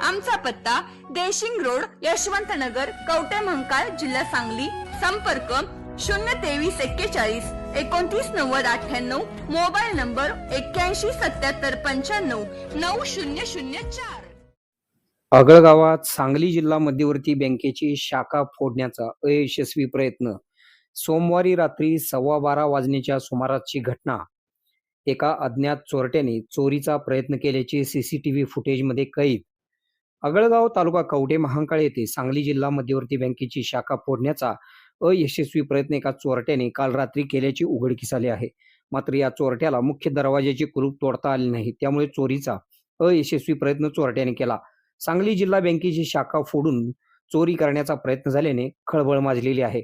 आमचा पत्ता देशिंग रोड यशवंत नगर कवटे महंकाळ जिल्हा सांगली. संपर्क शून्य तेवीस एक्केचाळीस एकोणतीस नव्वद अठ्ठ्याण्णव. मोबाईल नंबर एक्क्याऐंशी सत्याहत्तर पंच्याण्णव नऊ शून्य शून्य चार. आगळगावात सांगली जिल्हा मध्यवर्ती बँकेची शाखा फोडण्याचा अयशस्वी प्रयत्न. सोमवारी रात्री सव्वा बारा वाजण्याच्या सुमारासची घटना. एका अज्ञात चोरट्याने चोरीचा प्रयत्न केल्याचे सीसीटीव्ही फुटेजमध्ये कैद. अगळगाव तालुका कवडे महांकाळ येथे सांगली जिल्हा मध्यवर्ती बँकेची शाखा फोडण्याचा अयशस्वी प्रयत्न एका चोरट्याने काल रात्री केल्याचे उघडकीस आले आहे. मात्र या चोरट्याला मुख्य दरवाजाचे कुलूप तोडता आले नाही त्यामुळे चोरीचा अयशस्वी प्रयत्न चोरट्याने केला. सांगली जिल्हा बँकेची शाखा फोडून चोरी करण्याचा प्रयत्न झाल्याने खळबळ माजलेली आहे.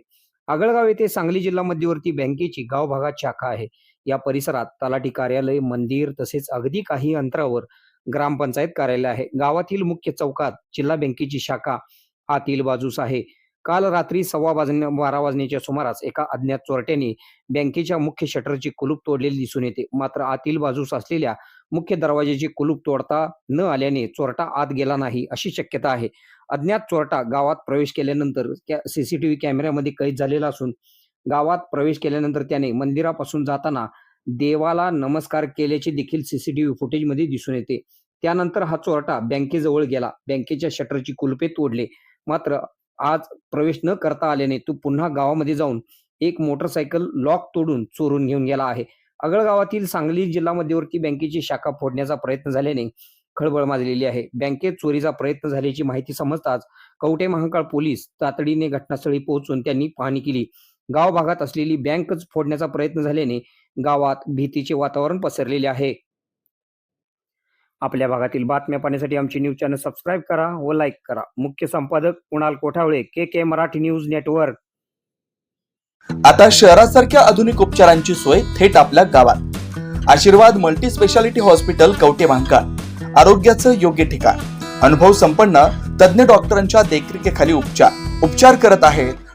आगळगाव येथे सांगली जिल्हा मध्यवर्ती बँकेची गाव भागात शाखा आहे. या परिसरात तलाठी कार्यालय मंदिर तसेच अगदी काही अंतरावर ग्रामपंचायत कार्यालय आहे. गावातील मुख्य चौकात जिल्हा बँकेची शाखा आतील बाजूस आहे. काल रात्री सव्वा वाजण्या बारा वाजण्याच्या सुमारास एका अज्ञात चोरट्याने बँकेच्या मुख्य शटरची कुलूप तोडलेली दिसून येते. मात्र आतील बाजूस असलेल्या मुख्य दरवाजाची कुलूप तोडता न आल्याने चोरटा आत गेला नाही अशी शक्यता आहे. अज्ञात चोरटा गावात प्रवेश केल्यानंतर सीसीटीव्ही कॅमेऱ्यामध्ये कैद झालेला असून गावात प्रवेश केल्यानंतर त्याने मंदिरापासून जाताना देवाला नमस्कार केल्याचे देखील सीसीटीव्ही फुटेजमध्ये दिसून येते. त्यानंतर हा चोरटा बँकेजवळ गेला. बँकेच्या शटरची कुलपे तोडले. मात्र आज प्रवेश न करता आल्याने तो पुन्हा गावामध्ये जाऊन एक मोटरसायकल लॉक तोडून चोरून घेऊन गेला आहे. आगळगावातील सांगली जिल्हा मध्यवर्ती बँकेची शाखा फोडण्याचा प्रयत्न झाल्याने खळबळ माजलेली आहे. बँकेत चोरीचा प्रयत्न झाल्याची माहिती समजताच कवटे महाकाळ पोलीस तातडीने घटनास्थळी पोहोचून त्यांनी पाहणी केली. गाव भागात असलेली बँकच फोडण्याचा प्रयत्न झाल्याने गावात भीतीचे वातावरण पसरलेले आहे. आपल्या भागातील बातम्या पाहण्यासाठी आमचे न्यूज चॅनल सबस्क्राईब करा व लाईक करा. मुख्य संपादक Kunal Kothawale K K Marathi news network. आता शहरासारख्या आधुनिक उपचारांची सोय थेट आपल्या गावात. Ashirwad multi speciality hospital Kavathe Mahankal आरोग्याचं योग्य ठिकाण. अनुभव संपन्न तज्ज्ञ डॉक्टरांच्या देखरेखीखाली उपचार. उपचार करत आहेत